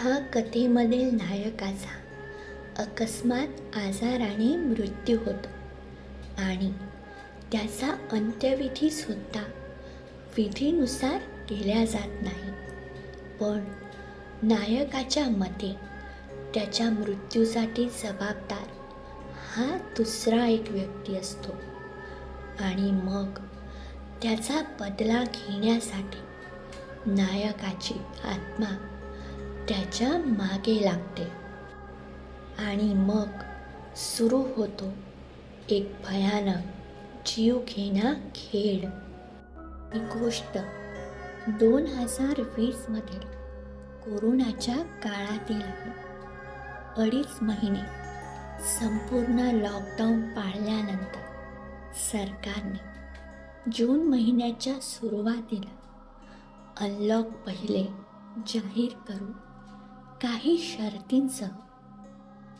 हा कथेमधील नायकाचा अकस्मात आजाराने मृत्यू होतो आणि त्याचा अंत्यविधीसुद्धा विधीनुसार केल्या जात नाही. पण नायकाच्या मते त्याच्या मृत्यूसाठी जबाबदार हा दुसरा एक व्यक्ती असतो आणि मग त्याचा बदला घेण्यासाठी नायकाची आत्मा त्याच्यामागे लागते. आणि मग सुरू होतो एक भयानक जीव घेणा खेळ. ही गोष्ट दोन हजार वीसमधील कोरोनाच्या काळातील आहे. अडीच महिने संपूर्ण लॉकडाऊन पाळल्यानंतर सरकारने जून महिन्याच्या सुरुवातीला अनलॉक पहिले जाहीर करून काही शर्तींसह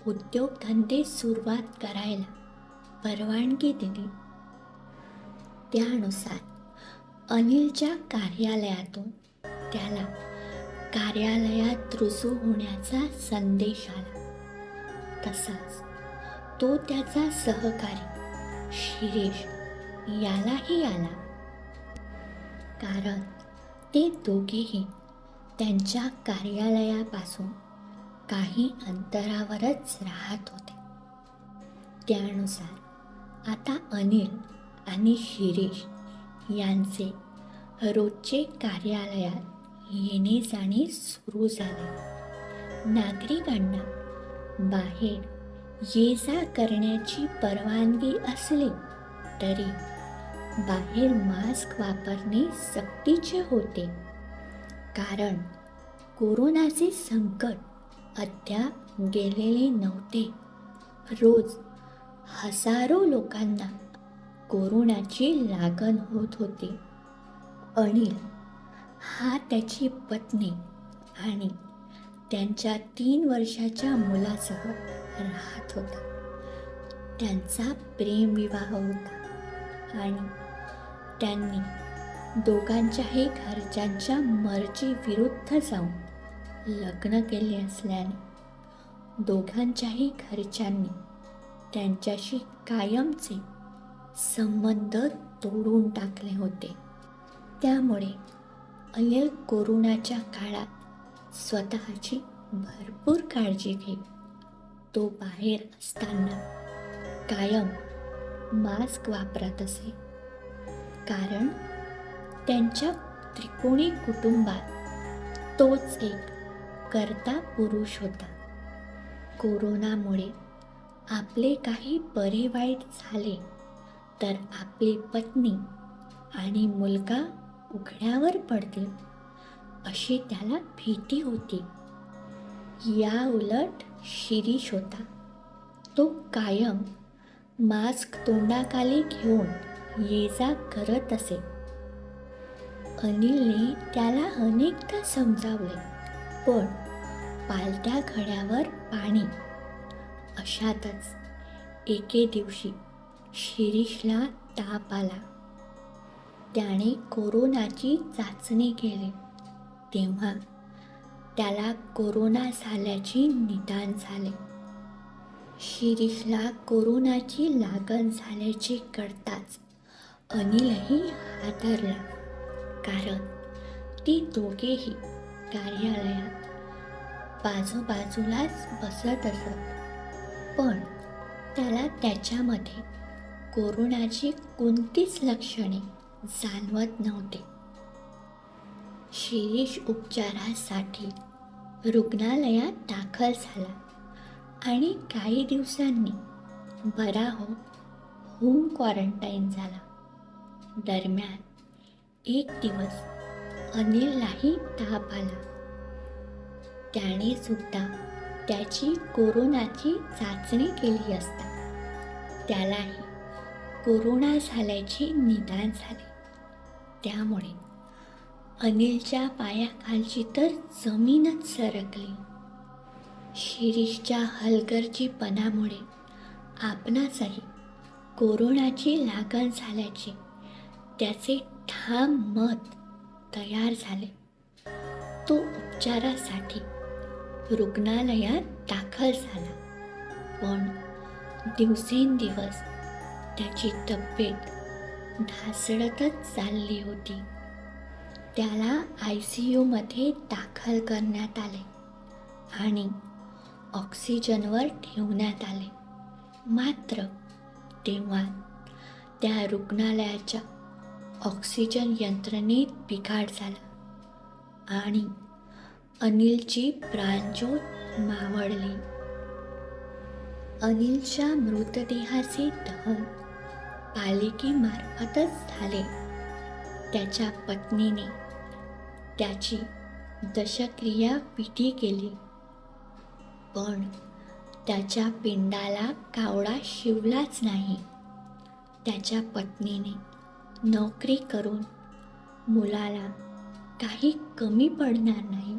उद्योगधंदे सुरुवात करायला परवानगी दिली. त्यानुसार अनिलच्या कार्यालयातून त्याला कार्यालयात रुजू होण्याचा संदेश आला. तसाच तो त्याचा सहकारी शिरीष यालाही आला. कारण ते दोघेही त्यांच्या कार्यालयापासून काही अंतरावरच राहत होते. त्यानुसार आता अनिल आणि शिरीष यांचे रोजचे कार्यालयात येणे जाणे सुरू झाले. नागरिकांना बाहेर ये जा करण्याची परवानगी असली तरी बाहेर मास्क वापरणे सक्तीचे होते. कारण कोरोनाचे संकट अद्याप गेलेले नव्हते. रोज हजारो लोकांना कोरोनाची लागण होत होती. अनिल हा त्याची पत्नी आणि त्यांच्या तीन वर्षाच्या मुलासह राहत होता. त्यांचा प्रेमविवाह होता आणि त्यांनी दोघांच्याही घरच्यांच्या मर्जी विरुद्ध जाऊन लग्न केले असल्याने दोघांच्याही घरच्यांनी त्यांच्याशी कायमचे संबंध तोडून टाकले होते. त्यामुळे अनिल कोरोनाच्या काळात स्वतःची भरपूर काळजी घेत तो बाहेर असताना कायम मास्क वापरत असे. कारण त्यांच्या त्रिकोणी कुटुंबात तोच एक करता पुरुष होता. कोरोनामुळे आपले काही बरे वाईट झाले तर आपली पत्नी आणि मुलगा उघड्यावर पडतील अशी त्याला भीती होती. या उलट शिरीष होता. तो कायम मास्क तोंडाखाली घेऊन ये जा करत असे. अनिलने त्याला अनेकदा समजावले पण पालत्या घड्यावर पाणी. अशातच एके दिवशी शिरीषला ताप आला. त्याने कोरोनाची चाचणी केली. तेव्हा त्याला कोरोना झाल्याची निदान झाले. शिरीषला कोरोनाची लागण झाल्याचे कळताच अनिलही हादरला. कारण ती दोघेही कार्यालयात बाजूबाजूलाच बसत असत. पण त्याला त्याच्यामध्ये कोरोनाची कोणतीच लक्षणे जाणवत नव्हते. शिरीष उपचारासाठी रुग्णालयात दाखल झाला आणि काही दिवसांनी बरा होत होम क्वारंटाईन झाला. दरम्यान एक दिवस अनिललाही ताप आला. त्याने सुद्धा त्याची कोरोनाची चाचणी केली असता. त्यालाही कोरोना झाल्याचे निदान झाले. त्यामुळे अनिलच्या पायाखालची तर जमीनच सरकली. शिरीषच्या हलगर्जीपणामुळे आपणासही कोरोनाची लागण झाल्याचे त्याचे ठाम मत तयार झाले. तो उपचारासाठी रुग्णालयात दाखल झाला. पण दिवसेंदिवस त्याची तब्येत ढासळतच चालली होती. त्याला आय सी यूमध्ये दाखल करण्यात आले आणि ऑक्सिजनवर ठेवण्यात आले. मात्र तेव्हा त्या रुग्णालयाच्या ऑक्सिजन यंत्रणेत बिघाड झाला आणि अनिलची प्राणज्योत मावळली. अनिलच्या मृतदेहाचे दहन पालिकेमार्फतच झाले. त्याच्या पत्नीने त्याची दशक्रिया विधी केली. पण त्याच्या पिंडाला कावडा शिवलाच नाही. त्याच्या पत्नीने नोकरी करून मुलाला काही कमी पडणार नाही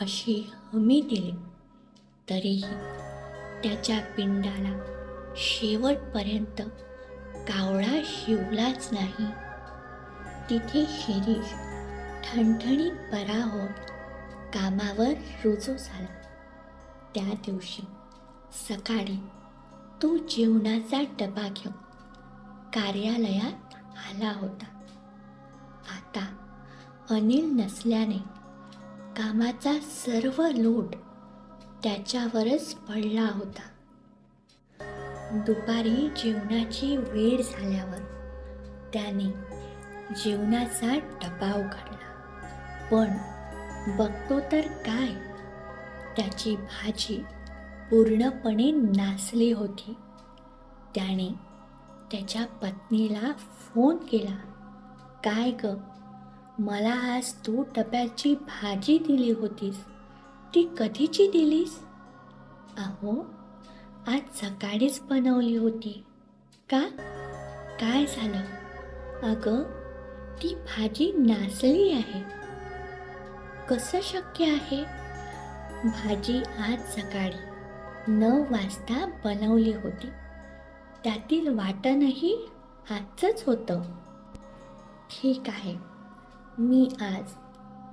अशी हमी दिली. तरीही त्याच्या पिंडाला शेवटपर्यंत कावळा शिवलाच नाही. तिथे शिरीष ठणठणीत बरा होत कामावर रुजू झाला. त्या दिवशी सकाळी तो जेवणाचा डबा घेऊन कार्यालयात आला होता. आता अनिल नसल्याने कामाचा सर्व लोट त्याच्यावरच पडला होता. दुपारी जेवणाची वेळ झाल्यावर त्याने जेवणाचा डबा उघडला पण बघतो तर काय? त्याची भाजी पूर्णपणे नासली होती. त्याने त्याच्या पत्नीला फोन केला. काय ग? मला आज तू डब्याची भाजी दिली होतीस. ती कधीची दिलीस? अहो आज सकाळीच बनवली होती. का? काय झालं? अगं ती भाजी नासली आहे. कसं शक्य आहे? भाजी आज सकाळी नऊ वाजता बनवली होती. त्यातील वाटणही आजचंच होतं. ठीक आहे. मी आज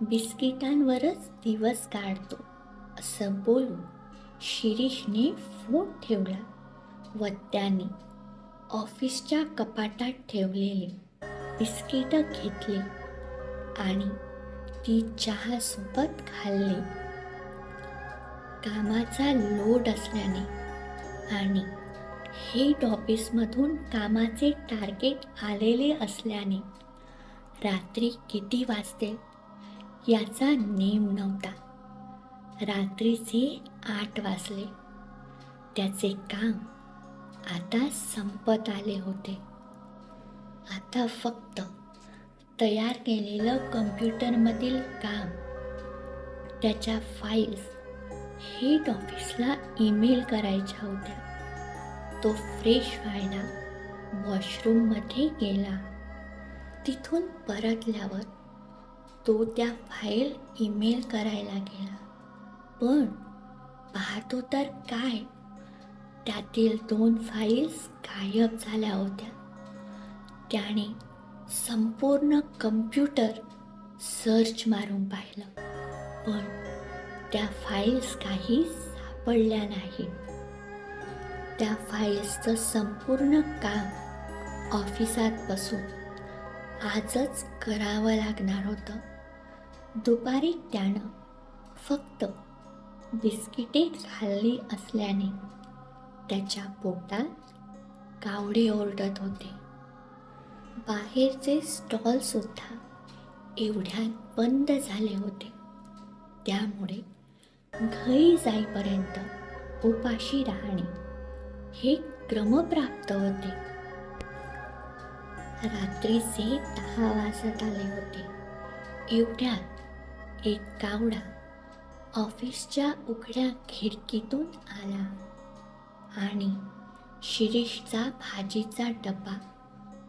बिस्किटांवरच दिवस काढतो. असं बोलून शिरीषने फोन ठेवला. व त्याने ऑफिसच्या कपाटात ठेवलेले बिस्किटं घेतली आणि ती चहासोबत खाल्ली. कामाचा लोड असल्याने आणि हेड ऑफिसमधून कामाचे टार्गेट आलेले असल्याने रात्री किती वाजते याचा नेम नव्हता. रात्रीचे आठ वाजले. त्याचे काम आता संपत आले होते. आता फक्त तयार केलेलं कम्प्युटरमधील काम त्याच्या फाईल्स हेड ऑफिसला ईमेल करायच्या होत्या. तो फ्रेश व्हायला वॉशरूममध्ये गेला. तिथून परतल्यावर तो त्या फाईल ईमेल करायला गेला. पण पाहतो तर काय? त्यातील दोन फाईल्स गायब झाल्या होत्या. त्याने संपूर्ण कम्प्युटर सर्च मारून पाहिलं. पण त्या फाईल्स काही सापडल्या नाहीत. त्या फाईल्सचं संपूर्ण काम ऑफिसात बसून आजच करावं लागणार होतं. दुपारी त्यानं फक्त बिस्किटे खाल्ली असल्याने त्याच्या पोटात कावडे ओरडत होते. बाहेरचे स्टॉलसुद्धा एवढ्यात बंद झाले होते. त्यामुळे घरी जाईपर्यंत उपाशी राहणे हे क्रमप्राप्त होते. रात्रीचे दहा वाजत आले होते. एवढ्यात एक कावडा ऑफिसच्या उघड्या खिडकीतून आला आणि शिरीषचा भाजीचा डबा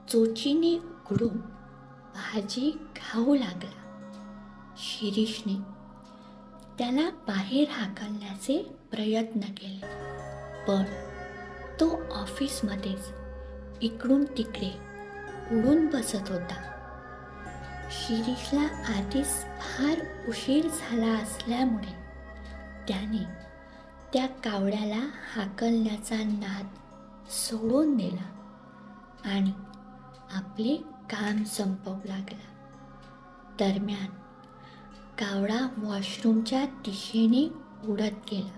चोचीने उघडून भाजी खाऊ लागला. शिरीषने त्याला बाहेर हाकलण्याचे प्रयत्न केले. पण ऑफिसमध्येच इकडून तिकडे उडून बसत होता. शिरीषला आधीच फार उशीर झाला असल्यामुळे त्याने त्या कावड्याला हाकलण्याचा नाद सोडून दिला आणि आपले काम संपवू लागला. दरम्यान कावडा वॉशरूमच्या दिशेने उडत गेला.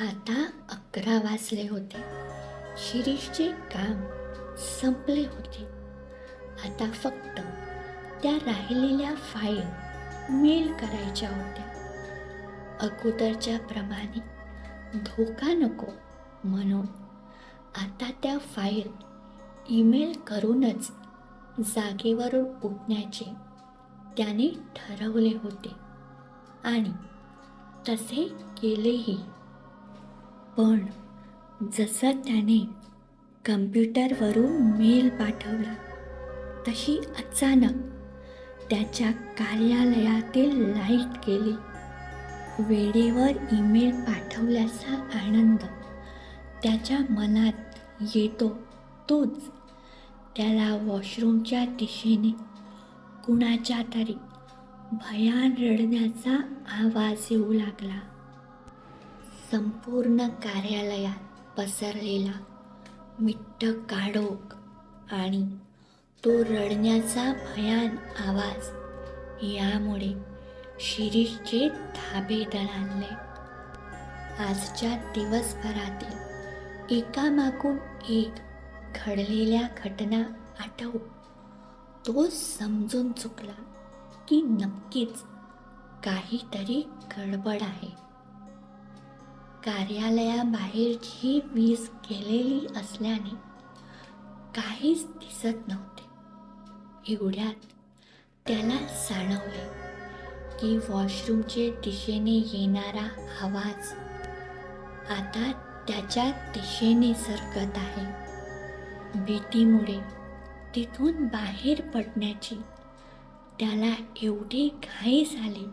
आता अकरा वाजले होते. शिरीषचे काम संपले होते. आता फक्त त्या राहिलेल्या फाईल मेल करायच्या होत्या. अगोदरच्या प्रमाणे धोका नको म्हणून आता त्या फाईल ईमेल करूनच जागेवरून उठण्याचे त्याने ठरवले होते. आणि तसे केलेही. पण जसं त्याने कम्प्युटरवरून मेल पाठवला तशी अचानक त्याच्या कार्यालयातील लाइट गेली. वेळेवर ईमेल पाठवल्याचा आनंद त्याच्या मनात येतो तोच. त्याला वॉशरूमच्या दिशेने कुणाच्या तरी भयान रडण्याचा आवाज येऊ लागला. संपूर्ण कार्यालयात पसरलेला मिट्ट काढोक आणि तो रडण्याचा भयान आवाज यामुळे शिरीषचे धाबे दणाणले. आजच्या दिवसभरातील एकामागून एक घडलेल्या घटना आठव. तो समजून चुकला की नक्कीच काहीतरी गडबड आहे. कार्यालयाबाहेरची वीज गेलेली असल्याने काहीच दिसत नव्हते. एवढ्यात त्याला जाणवले की वॉशरूमचे दिशेने येणारा आवाज आता त्याच्या दिशेने सरकत आहे. भीतीमुळे तिथून बाहेर पडण्याची त्याला एवढी घाई झाली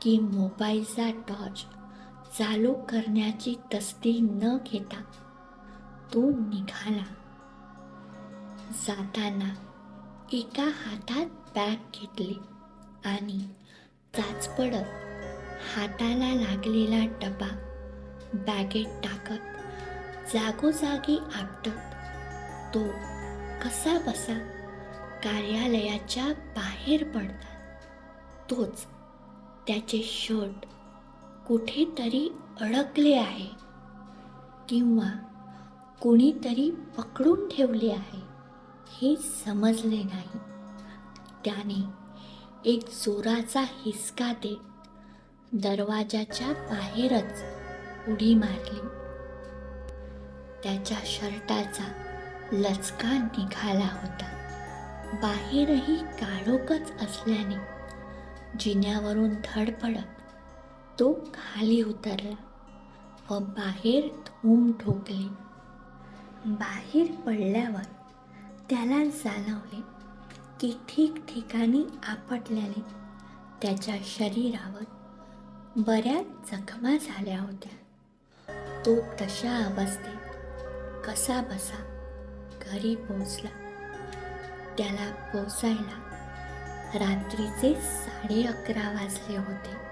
की मोबाईलचा टॉर्च चालू करण्याची तस्दी न घेता तो निघाला. जाताना एका हातात बॅग घेतली आणि चाचपडत हाताला लागलेला डबा बॅगेत टाकत जागोजागी आपटत तो कसा बसा कार्यालयाच्या बाहेर पडतात तोच त्याचे शर्ट कुठेतरी अडकले आहे किंवा कोणीतरी पकडून ठेवले आहे हे समजले नाही. त्याने एक जोराचा हिसका देत दरवाजाच्या बाहेरच उडी मारली. त्याच्या शर्टाचा लचका निघाला होता. बाहेरही काळोखच असल्याने जिन्यावरून धडपडत तो खाली उतरला व बाहेर धूम ठोकली. बाहेर पडल्यावर त्याला जाणवले की ठिकठिकाणी आपटल्याने त्याच्या शरीरावर बऱ्याच जखमा झाल्या होत्या. तो तशा अवस्थेत कसा बसा घरी पोचला त्याला पोचायला रात्रीचे साडे अकरा वाजले होते.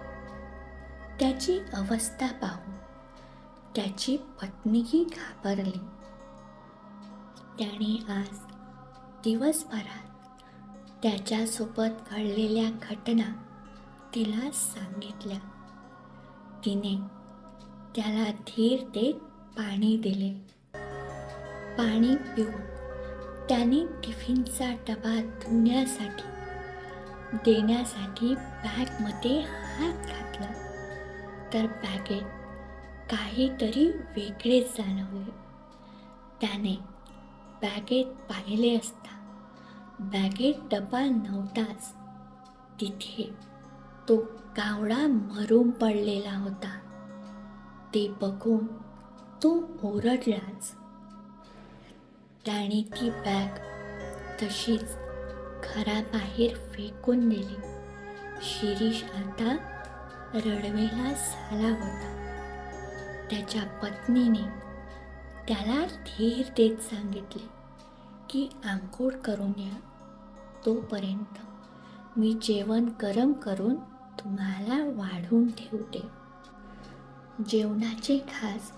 त्याची अवस्था पाहून त्याची पत्नीही घाबरली. त्याने आज दिवसभरात त्याच्यासोबत घडलेल्या घटना तिला सांगितल्या. तिने त्याला धीर देत पाणी दिले. पाणी पिऊन त्याने टिफिनचा डबा धुण्यासाठी देण्यासाठी बॅगमध्ये हात घातला. तर बॅगेत काहीतरी वेगळेच जाणवले. त्याने बॅगेत पाहिले असता बॅगेत डबा नव्हताच. तिथे तो कावडा मरून पडलेला होता. ते बघून तो ओरडलाच. त्याने ती बॅग तशीच घराबाहेर फेकून दिली. शिरीष आता रडवेला झाला होता. त्याच्या पत्नीने त्याला धीर देत सांगितले की आंघोळ करून या. तोपर्यंत मी जेवण गरम करून तुम्हाला वाढून ठेवते. जेवणाचे घास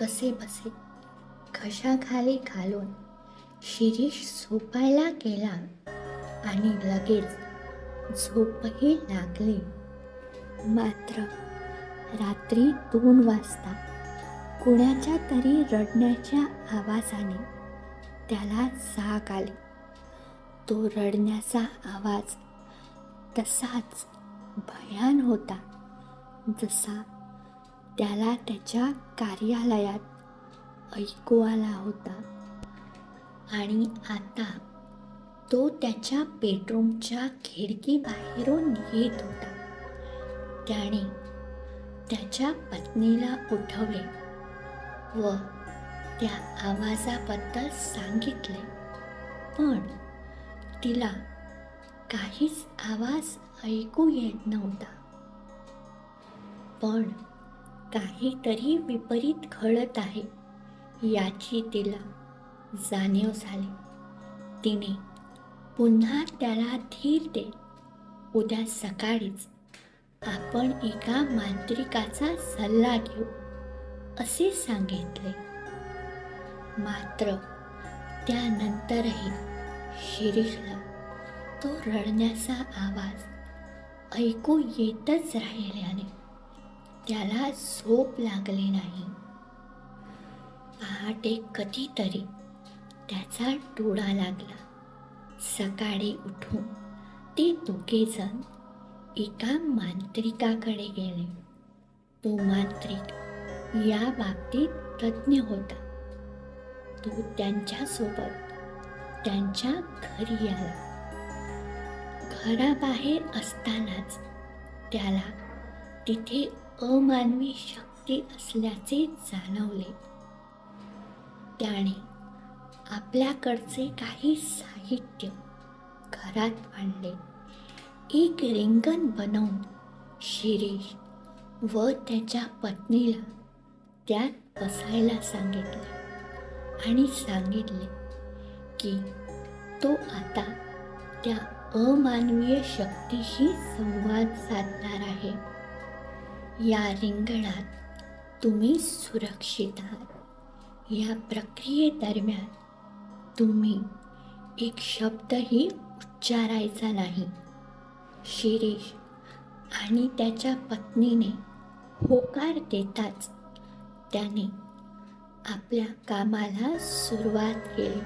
कसे बसे घशाखाली घालून शिरीष झोपायला गेला आणि लगेच झोपही लागली. मात्र रात्री दोन वाजता कुणाच्या तरी रडण्याच्या आवाजाने त्याला जाग आली. तो रडण्याचा आवाज तसाच भयान होता जसा त्याला त्याच्या कार्यालयात ऐकू आला होता. आणि आता तो त्याच्या बेडरूमच्या खिडकीबाहेरून येत होता. त्याने त्याच्या पत्नीला उठवले व त्या आवाजाबद्दल सांगितले. पण तिला काहीच आवाज ऐकू येत नव्हता. पण काहीतरी विपरीत घडत आहे याची तिला जाणीव झाली. तिने पुन्हा त्याला धीर देत उद्या सकाळीच आपण एका मांत्रिकाचा सल्ला घेऊ असे सांगितले. मात्र त्यानंतरही शिरीषला तो रडण्याचा आवाज ऐकू येतच राहिल्याने त्याला झोप लागली नाही. पहाटे कधीतरी त्याचा डोळा लागला. सकाळी उठून ते दोघेजण एका मांत्रिकाकडे गेले. तो मांत्रिक या बाबतीत तज्ज्ञ होता. तो त्यांच्यासोबत त्यांच्या घरी आला. घराबाहेर असतानाच त्याला तिथे अमानवी शक्ती असल्याचे जाणवले. त्याने आपल्याकडचे काही साहित्य घरात आणले. एक रिंगण बनवून शिरीष व त्याच्या पत्नीला त्यात बसायला सांगितले. आणि सांगितले की तो आता त्या अमानवीय शक्तीशी संवाद साधणार आहे. या रिंगणात तुम्ही सुरक्षित आहात. या प्रक्रियेदरम्यान तुम्ही एक शब्दही उच्चारायचा नाही. शिरीष आणि त्याच्या पत्नीने होकार देताच त्याने आपल्या कामाला सुरुवात केली.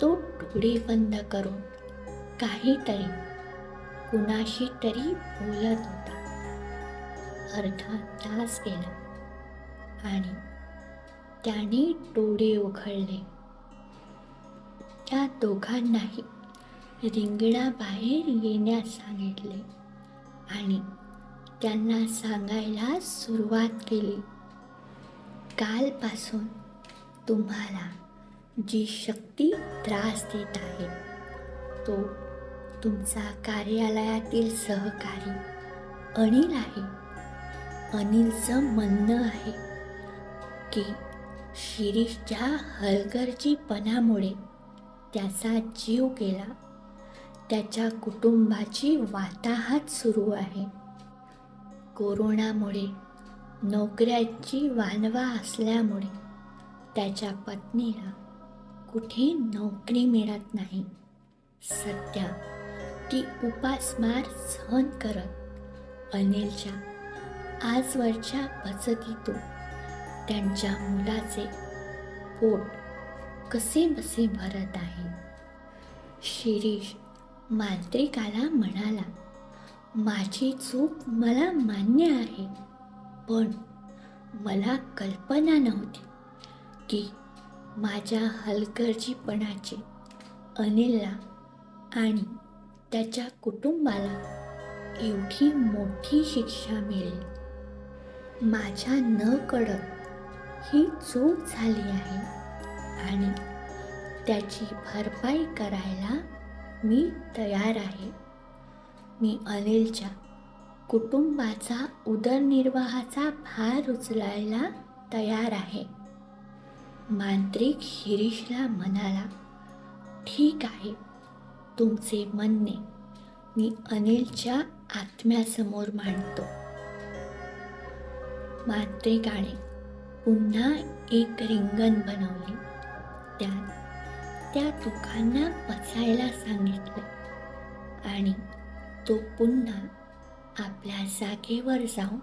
तो डोळे बंद करून काहीतरी कुणाशी तरी बोलत होता. अर्धा तास गेला आणि त्याने डोळे उघडले. त्या दोघांनाही रिंगणाबाहेर येण्यास सांगितले आणि त्यांना सांगायला सुरुवात केली. कालपासून तुम्हाला जी शक्ती त्रास देत आहे तो तुमचा कार्यालयातील सहकारी अनिल आहे. अनिलचं म्हणणं आहे की शिरीषच्या हलगर्जीपणामुळे त्याचा जीव गेला. त्याच्या कुटुंबाची वाताहात सुरू आहे. कोरोनामुळे नोकऱ्याची वानवा असल्यामुळे त्याच्या पत्नीला कुठे नोकरी मिळत नाही. सध्या ती उपासमार सहन करत अनिलच्या आजवरच्या बचतीतून त्यांच्या मुलाचे पोट कसे बसे भरत आहे. शिरीष मांत्रिकाला म्हणाला माझी चूक मला मान्य आहे पण मला कल्पना नव्हती की माझ्या हलगर्जीपणाचे अनिलला आणि त्याच्या कुटुंबाला एवढी मोठी शिक्षा मिळेल. माझ्या न कळत ही चूक झाली आहे आणि त्याची भरपाई करायला मी तयार आहे. मी अनिलच्या कुटुंबाचा उदरनिर्वाहाचा भार उचलायला तयार आहे. मांत्रिक शिरीषला म्हणाला ठीक आहे. तुमचे म्हणणे मी अनिलच्या आत्म्यासमोर मांडतो. मांत्रिकाने पुन्हा एक रिंगण बनवले. त्या दुखांना पचायला सांगितलं. आणि तो पुन्हा आपल्या जागेवर जाऊन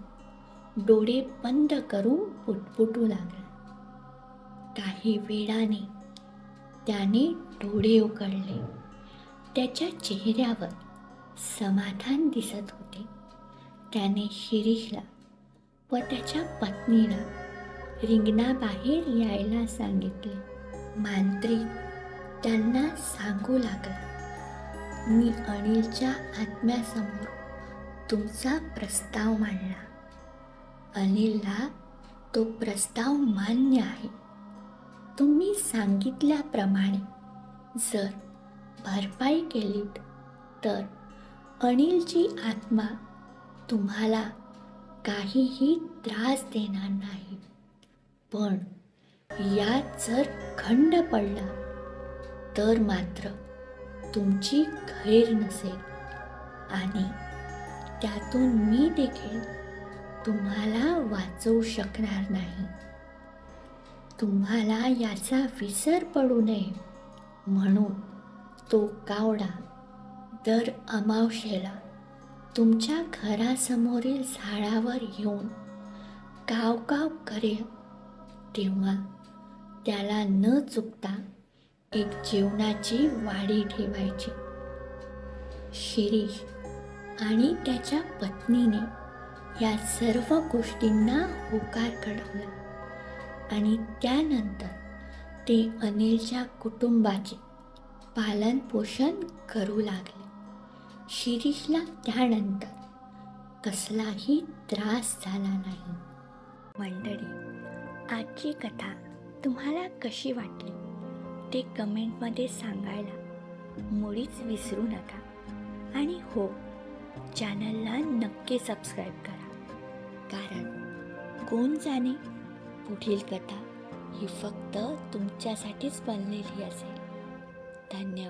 डोळे बंद करून पुटपुटू लागला. काही वेळाने त्याने डोळे उघडले. त्याच्या चेहऱ्यावर समाधान दिसत होते. त्याने शिरीषला व त्याच्या पत्नीला रिंगणाबाहेर यायला सांगितले. मांत्रिक त्यांना सांगू लागला. मी अनिलच्या आत्म्यासमोर तुमचा प्रस्ताव मांडला. अनिलला तो प्रस्ताव मान्य आहे. तुम्ही सांगितल्याप्रमाणे जर भरपाई केलीत तर अनिलची आत्मा तुम्हाला काहीही त्रास देणार नाही. पण यात जर खंड पडला तर मात्र तुमची खैर नसेल. आणि त्यातून मी देखील तुम्हाला वाचवू शकणार नाही. तुम्हाला याचा विसर पडू नये. म्हणून तो कावडा दर अमावशेला तुमच्या घरासमोरील झाडावर येऊन काव काव करेल तेव्हा त्याला न चुकता एक जेवणाची वाडी ठेवायची. शिरीष आणि त्याच्या पत्नीने या सर्व गोष्टींना होकार कळवला आणि त्यानंतर ते अनिलच्या कुटुंबाचे पालन पोषण करू लागले. शिरीषला त्यानंतर कसलाही त्रास झाला नाही. मंडळी आजची कथा तुम्हाला कशी वाटली? ते कमेंटमध्ये सांगायला मुळीच विसरू नका. आणि हो चॅनलला नक्की सबस्क्राईब करा. कारण कोण जाणे पुढील कथा ही फक्त तुमच्यासाठीच बनलेली असेल. धन्यवाद.